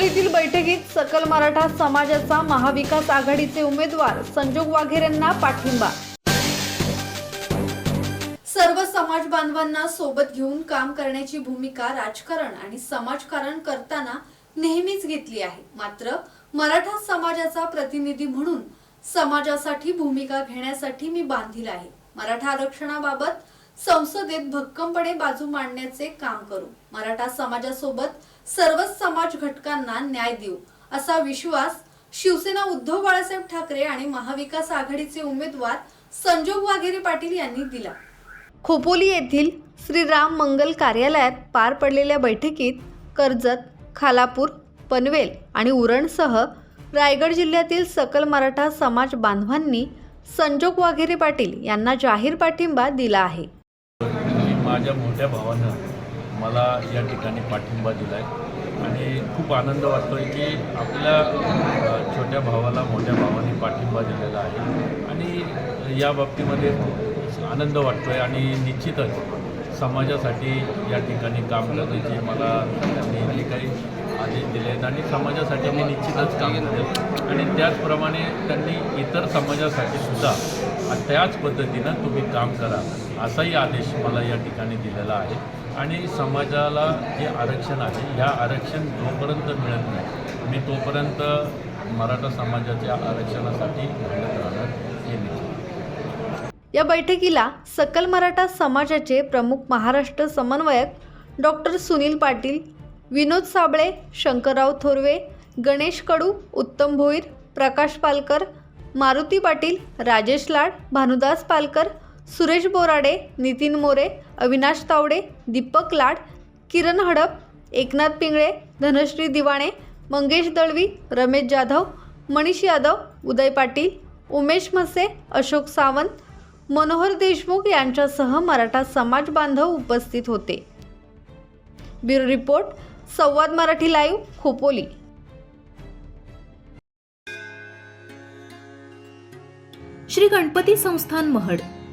बैठकीत सकल मराठा समाजाचा महाविकास आघाडीचे उमेदवार संजोग वाघेर यांना पाठिंबा. सर्व समाज बांधवांना सोबत घेऊन काम करण्याची भूमिका राजकारण आणि समाजकारण करताना नेहमीच घेतली आहे. मात्र मराठा समाजाचा प्रतिनिधी म्हणून समाजासाठी भूमिका घेण्यासाठी मी बांधील आहे. मराठा आरक्षणाबाबत संसदेत भक्कमपणे बाजू मांडण्याचे काम करू. मराठा समाजासोबत सर्वच समाज घटकांना न्याय देऊ असा विश्वास शिवसेना उद्धव बाळासाहेब ठाकरे आणि महाविकास आघाडीचे उमेदवार संजोग वाघेरे पाटील यांनी दिला. खोपोली येथील श्रीराम मंगल कार्यालयात पार पडलेल्या बैठकीत कर्जत खालापूर पनवेल आणि उरणसह रायगड जिल्ह्यातील सकल मराठा समाज बांधवांनी संजोग वाघेरे पाटील यांना जाहीर पाठिंबा दिला आहे. माझ्या मोठ्या भावानं मला या ठिकाणी पाठिंबा दिला आहे आणि खूप आनंद वाटतो आहे की आपल्या छोट्या भावाला मोठ्या भावाने पाठिंबा दिलेला आहे. आणि या बाबतीमध्ये खूप आनंद वाटतो आहे आणि निश्चितच समाजासाठी या ठिकाणी काम करण्याचे मला त्यांनी जे काही आदेश दिले आहेत आणि समाजासाठी मी निश्चितच काम करेल. आणि त्याचप्रमाणे त्यांनी इतर समाजासाठी सुद्धा त्याच पद्धतीनं तुम्ही काम करा असाही आदेश मला या ठिकाणी दिलेला आहे. आणि समाजाला जे आरक्षण आहे या आरक्षण जोपर्यंत मिळत नाही मी तोपर्यंत मराठा समाजाच्या आरक्षणासाठी लढत राहणार हे या बैठकीला सकल मराठा समाजाचे प्रमुख महाराष्ट्र समन्वयक डॉक्टर सुनील पाटील विनोद साबळे शंकरराव थोरवे गणेश कडू उत्तम भोईर प्रकाश पालकर मारुती पाटील राजेश लाड भानुदास पालकर सुरेश बोराडे नितीन मोरे अविनाश तावडे दीपक लाड किरण हडप एकनाथ पिंगळे धनश्री दिवाणे मंगेश दळवी रमेश जाधव मनीष यादव उदय पाटील उमेश म्हसे अशोक सावंत मनोहर देशमुख यांच्यासह मराठा समाज बांधव उपस्थित होते. Bureau report Samvad Marathi live Khopoli. Shri Ganpati Sansthan Mahad.